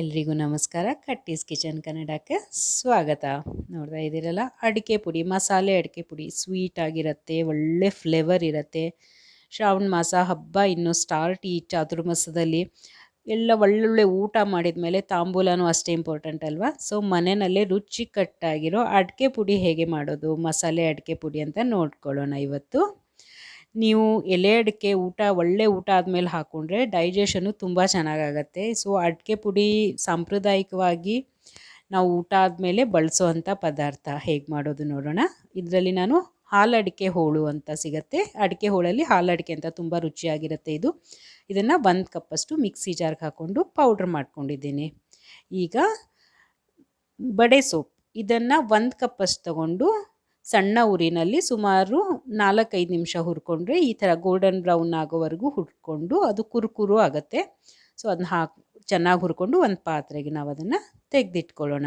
ಎಲ್ರಿಗೂ ನಮಸ್ಕಾರ. ಕಟ್ಟೀಸ್ ಕಿಚನ್ ಕನ್ನಡಕ್ಕೆ ಸ್ವಾಗತ. ನೋಡ್ತಾ ಇದ್ದೀರಲ್ಲ, ಅಡಿಕೆ ಪುಡಿ, ಮಸಾಲೆ ಅಡಿಕೆ ಪುಡಿ ಸ್ವೀಟ್ ಆಗಿರುತ್ತೆ, ಒಳ್ಳೆ ಫ್ಲೇವರ್ ಇರುತ್ತೆ. ಶ್ರಾವಣ ಮಾಸ ಹಬ್ಬ ಇನ್ನು ಸ್ಟಾರ್ಟ್ ಈ ಚಾತುರ್ಮಾಸದಲ್ಲಿ ಎಲ್ಲ ಒಳ್ಳೊಳ್ಳೆ ಊಟ ಮಾಡಿದ ಮೇಲೆ ತಾಂಬೂಲನೂ ಅಷ್ಟೇ ಇಂಪಾರ್ಟೆಂಟ್ ಅಲ್ವಾ? ಸೊ ಮನೆಯಲ್ಲೇ ರುಚಿಕಟ್ಟಾಗಿರೋ ಅಡಿಕೆ ಪುಡಿ ಹೇಗೆ ಮಾಡೋದು, ಮಸಾಲೆ ಅಡಿಕೆ ಪುಡಿ ಅಂತ ನೋಡ್ಕೊಳ್ಳೋಣ ಇವತ್ತು. ನೀವು ಎಲೆ ಅಡಿಕೆ ಊಟ, ಒಳ್ಳೆ ಊಟ ಆದಮೇಲೆ ಹಾಕ್ಕೊಂಡ್ರೆ ಡೈಜೆಷನು ತುಂಬ ಚೆನ್ನಾಗಾಗತ್ತೆ. ಸೊ ಅಡಿಕೆ ಪುಡಿ ಸಾಂಪ್ರದಾಯಿಕವಾಗಿ ನಾವು ಊಟ ಆದಮೇಲೆ ಬಳಸೋವಂಥ ಪದಾರ್ಥ ಹೇಗೆ ಮಾಡೋದು ನೋಡೋಣ. ಇದರಲ್ಲಿ ನಾನು ಹಾಲು ಅಡಿಕೆ ಹೋಳು ಅಂತ ಸಿಗುತ್ತೆ. ಅಡಿಕೆ ಹೋಳಲ್ಲಿ ಹಾಲು ಅಡಿಕೆ ಅಂತ ತುಂಬ ರುಚಿಯಾಗಿರುತ್ತೆ ಇದು. ಇದನ್ನು ಒಂದು ಕಪ್ಪಷ್ಟು ಮಿಕ್ಸಿ ಜಾರ್ಗೆ ಹಾಕ್ಕೊಂಡು ಪೌಡ್ರ್ ಮಾಡ್ಕೊಂಡಿದ್ದೀನಿ. ಈಗ ಬಡೆ ಸೋಪ್. ಇದನ್ನು ಒಂದು ಕಪ್ಪಷ್ಟು ತಗೊಂಡು ಸಣ್ಣ ಉರಿನಲ್ಲಿ ಸುಮಾರು ನಾಲ್ಕೈದು ನಿಮಿಷ ಹುರ್ಕೊಂಡ್ರೆ ಈ ಥರ ಗೋಲ್ಡನ್ ಬ್ರೌನ್ ಆಗೋವರೆಗೂ ಹುರ್ಕೊಂಡು ಅದು ಕುರುಕುರು ಆಗುತ್ತೆ. ಸೊ ಅದನ್ನ ಹಾಕಿ, ಚೆನ್ನಾಗಿ ಹುರ್ಕೊಂಡು ಒಂದು ಪಾತ್ರೆಗೆ ನಾವು ಅದನ್ನು ತೆಗೆದಿಟ್ಕೊಳ್ಳೋಣ.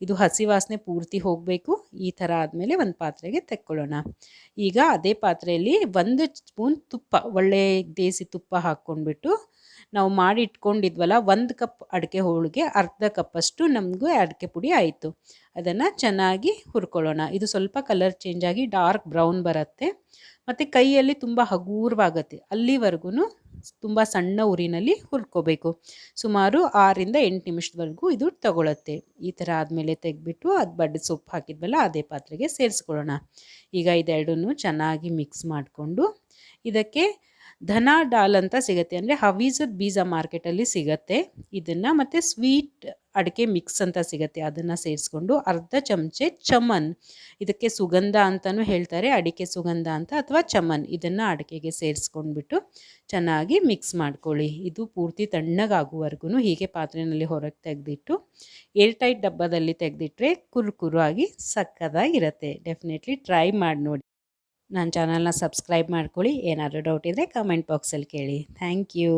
ಇದು ಹಸಿ ವಾಸನೆ ಪೂರ್ತಿ ಹೋಗಬೇಕು. ಈ ಥರ ಆದಮೇಲೆ ಒಂದು ಪಾತ್ರೆಗೆ ತೆಕ್ಕೊಳ್ಳೋಣ. ಈಗ ಅದೇ ಪಾತ್ರೆಯಲ್ಲಿ ಒಂದು ಸ್ಪೂನ್ ತುಪ್ಪ, ಒಳ್ಳೆ ದೇಸಿ ತುಪ್ಪ ಹಾಕ್ಕೊಂಡ್ಬಿಟ್ಟು ನಾವು ಮಾಡಿ ಇಟ್ಕೊಂಡಿದ್ವಲ್ಲ ಒಂದು ಕಪ್ ಅಡಿಕೆ ಹೋಳಿಗೆ, ಅರ್ಧ ಕಪ್ಪಷ್ಟು ನಮಗೂ ಅಡಿಕೆ ಪುಡಿ ಆಯಿತು. ಅದನ್ನು ಚೆನ್ನಾಗಿ ಹುರ್ಕೊಳ್ಳೋಣ. ಇದು ಸ್ವಲ್ಪ ಕಲರ್ ಚೇಂಜ್ ಆಗಿ ಡಾರ್ಕ್ ಬ್ರೌನ್ ಬರುತ್ತೆ. ಮತ್ತು ಕೈಯಲ್ಲಿ ತುಂಬ ಹಗೂರವಾಗುತ್ತೆ. ಅಲ್ಲಿವರೆಗೂ ತುಂಬ ಸಣ್ಣ ಉರಿನಲ್ಲಿ ಹುರ್ಕೋಬೇಕು. ಸುಮಾರು ಆರಿಂದ ಎಂಟು ನಿಮಿಷದವರೆಗೂ ಇದು ತಗೊಳತ್ತೆ. ಈ ಥರ ಆದಮೇಲೆ ತೆಗೆದ್ಬಿಟ್ಟು ಅದು ಬಡ್ಡೆ ಸೊಪ್ಪು ಹಾಕಿದ್ವಲ್ಲ, ಅದೇ ಪಾತ್ರೆಗೆ ಸೇರಿಸ್ಕೊಳ್ಳೋಣ. ಈಗ ಇದೆರಡನ್ನೂ ಚೆನ್ನಾಗಿ ಮಿಕ್ಸ್ ಮಾಡಿಕೊಂಡು ಇದಕ್ಕೆ ಧನ, ಡಾಲ್ ಅಂತ ಸಿಗುತ್ತೆ. ಅಂದರೆ ಹವೀಸದ ಬೀಜ ಮಾರ್ಕೆಟಲ್ಲಿ ಸಿಗತ್ತೆ. ಇದನ್ನು ಮತ್ತು ಸ್ವೀಟ್ ಅಡಿಕೆ ಮಿಕ್ಸ್ ಅಂತ ಸಿಗುತ್ತೆ. ಅದನ್ನು ಸೇರಿಸ್ಕೊಂಡು ಅರ್ಧ ಚಮಚೆ ಚಮನ್. ಇದಕ್ಕೆ ಸುಗಂಧ ಅಂತಲೂ ಹೇಳ್ತಾರೆ. ಅಡಿಕೆ ಸುಗಂಧ ಅಂತ ಅಥವಾ ಚಮನ್. ಇದನ್ನು ಅಡಿಕೆಗೆ ಸೇರಿಸ್ಕೊಂಡ್ಬಿಟ್ಟು ಚೆನ್ನಾಗಿ ಮಿಕ್ಸ್ ಮಾಡ್ಕೊಳ್ಳಿ. ಇದು ಪೂರ್ತಿ ತಣ್ಣಗಾಗುವವರೆಗೂ ಹೀಗೆ ಪಾತ್ರೆಯಲ್ಲಿ ಹೊರಗೆ ತೆಗೆದಿಟ್ಟು ಏರ್ಟೈಟ್ ಡಬ್ಬದಲ್ಲಿ ತೆಗೆದಿಟ್ರೆ ಕುರುಕುರು ಆಗಿ ಸಕ್ಕದಾಗಿರುತ್ತೆ ಡೆಫಿನೆಟ್ಲಿ ಟ್ರೈ ಮಾಡಿ ನೋಡಿ. ನನ್ನ ಚಾನಲ್ನ ಸಬ್ಸ್ಕ್ರೈಬ್ ಮಾಡ್ಕೊಳ್ಳಿ. ಏನಾದರೂ ಡೌಟ್ ಇದ್ದರೆ ಕಮೆಂಟ್ ಬಾಕ್ಸಲ್ಲಿ ಕೇಳಿ. Thank you